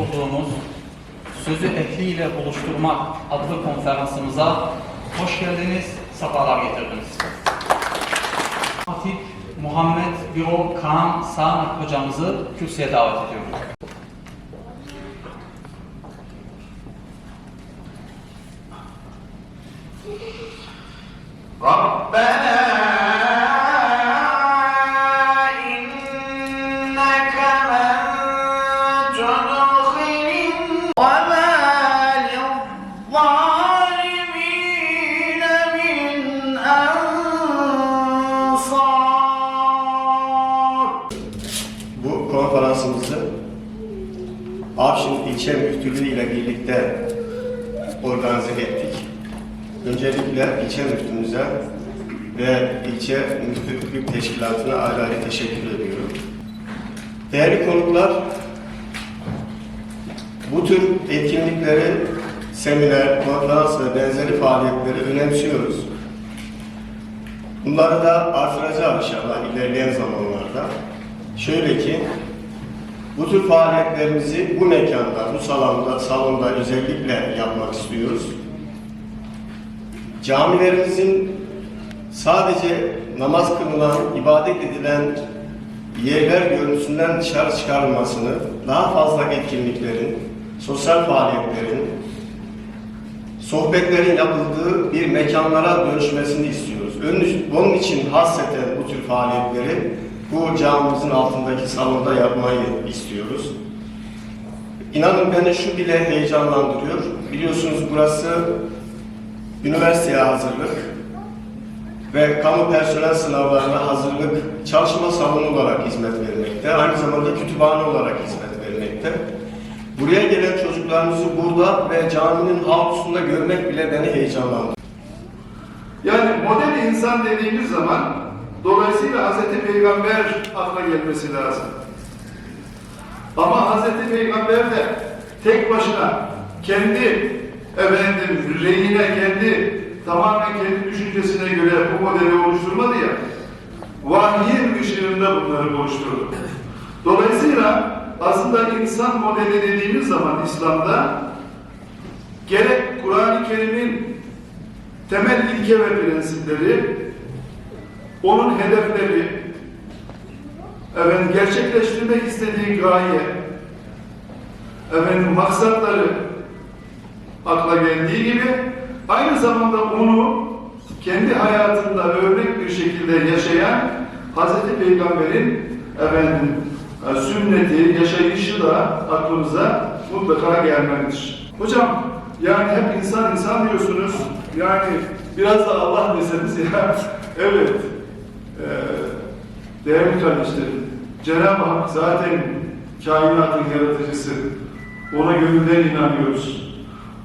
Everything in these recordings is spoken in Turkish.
olduğumuz Sözü Ehliyle Buluşturmak adlı konferansımıza hoş geldiniz, sefalar getirdiniz. Hatip Muhammed Birol Kaan Sağnak hocamızı kürsüye davet ediyorum. Avşin İlçe Müftülüğü ile birlikte organize ettik. Öncelikle ilçe müftümüze ve ilçe müftülük teşkilatına ayrı ayrı teşekkür ediyorum. Değerli konuklar, bu tür etkinlikleri, seminer, konferans ve benzeri faaliyetleri önemsiyoruz. Bunları da artıracağım inşallah ilerleyen zamanlarda. Şöyle ki, bu tür faaliyetlerimizi bu mekanda, bu salonda, salonda özellikle yapmak istiyoruz. Camilerimizin sadece namaz kılınan, ibadet edilen yerler görüntüsünden dışarı çıkarılmasını, daha fazla etkinliklerin, sosyal faaliyetlerin, sohbetlerin yapıldığı bir mekanlara dönüşmesini istiyoruz. Onun için hasreten bu tür faaliyetleri bu camimizin altındaki salonda yapmayı istiyoruz. İnanın beni şu bile heyecanlandırıyor. Biliyorsunuz burası üniversiteye hazırlık ve kamu personel sınavlarına hazırlık çalışma salonu olarak hizmet vermekte. Aynı zamanda kütüphane olarak hizmet vermekte. Buraya gelen çocuklarımızı burada ve caminin avlusunda görmek bile beni heyecanlandırıyor. Yani model insan dediğimiz zaman dolayısıyla Hz. Peygamber akla gelmesi lazım. Ama Hz. Peygamber de tek başına kendi efendim reyine, kendi tamamen kendi düşüncesine göre bu modeli oluşturmadı ya. Vahyin ışığında bunları oluşturdu. Dolayısıyla aslında insan modeli dediğimiz zaman İslam'da gerek Kur'an-ı Kerim'in temel ilke ve prensipleri, onun hedefleri, efendim, gerçekleştirmek istediği gaye, efendim, maksatları akla geldiği gibi aynı zamanda onu kendi hayatında örnek bir şekilde yaşayan Hz. Peygamber'in efendim, e, sünneti, yaşayışı da aklımıza mutlaka gelmelidir. Hocam yani hep insan insan diyorsunuz. Yani biraz da Allah deseniz ya. evet. Ee, değerli kardeşlerim. Cenab-ı Hak zaten kainatın yaratıcısı. Ona gönülden inanıyoruz.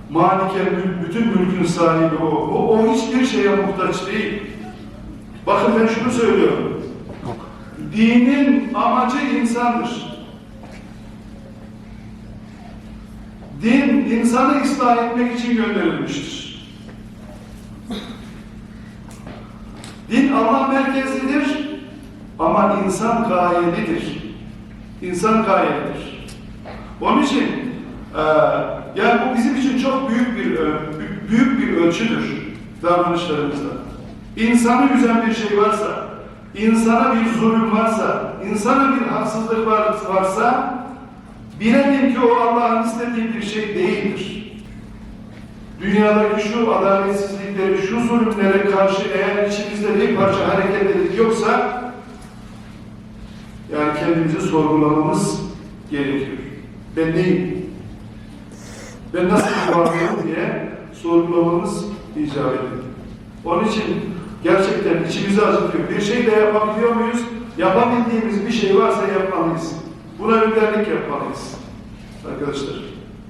Maliken bütün mülkün sahibi o. o. O hiçbir şeye muhtaç değil. Bakın ben şunu söylüyorum. Dinin amacı insandır. Din insanı ıslah etmek için gönderilmiştir. Din Allah merkezlidir ama insan gayelidir. İnsan gayelidir. Onun için e, yani bu bizim için çok büyük bir bü- büyük bir ölçüdür davranışlarımızda. İnsanı üzen bir şey varsa, insana bir zulüm varsa, insana bir haksızlık var, varsa bilelim ki o Allah'ın istediği bir şey değildir. Dünyadaki şu adaletsizlikleri, şu zulümlere karşı eğer içimizde bir parça hareketlilik yoksa yani kendimizi sorgulamamız gerekiyor. Ben neyim? Ben nasıl bir varlığım diye sorgulamamız icap ediyor. Onun için gerçekten içimizi acıtıyor. Bir şey de yapabiliyor muyuz? Yapabildiğimiz bir şey varsa yapmalıyız. Buna önderlik yapmalıyız. Arkadaşlar,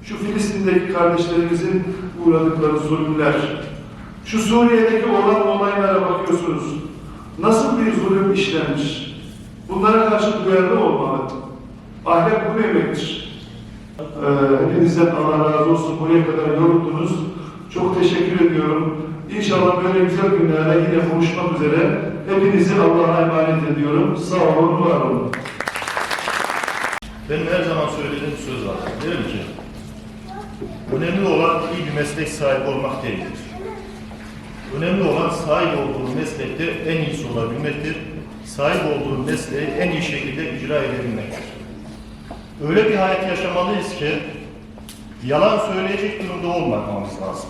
şu Filistin'deki kardeşlerimizin uğradıkları zulümler, şu Suriye'deki olan olaylara bakıyorsunuz. Nasıl bir zulüm işlenmiş? Bunlara karşı duyarlı olmalı. Ahlak bu demektir. Ee, hepinizden Allah razı olsun. Buraya kadar yoruldunuz. Çok teşekkür ediyorum. İnşallah böyle güzel günlerde yine buluşmak üzere. Hepinizi Allah'a emanet ediyorum. Sağ olun, var olun. Benim her zaman söylediğim söz var. Derim ki, önemli olan iyi bir meslek sahibi olmak değildir. Önemli olan sahip olduğu meslekte en iyisi olabilmektir. Sahip olduğu mesleği en iyi şekilde icra edebilmektir. Öyle bir hayat yaşamalıyız ki yalan söyleyecek durumda olmamamız lazım.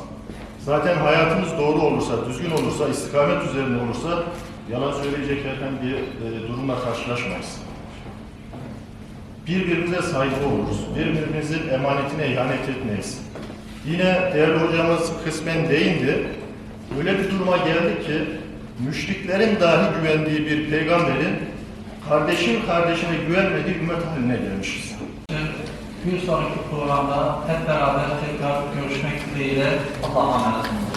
Zaten hayatımız doğru olursa, düzgün olursa, istikamet üzerine olursa yalan söyleyecek herhangi bir e, durumla karşılaşmayız. Birbirimize saygı oluruz. Birbirimizin emanetine ihanet etmeyiz. Yine değerli hocamız kısmen değindi. Öyle bir duruma geldi ki müşriklerin dahi güvendiği bir peygamberin kardeşin kardeşine güvenmediği ümmet haline gelmişiz. Bir sonraki programda hep beraber tekrar görüşmek dileğiyle Allah'a emanet olun.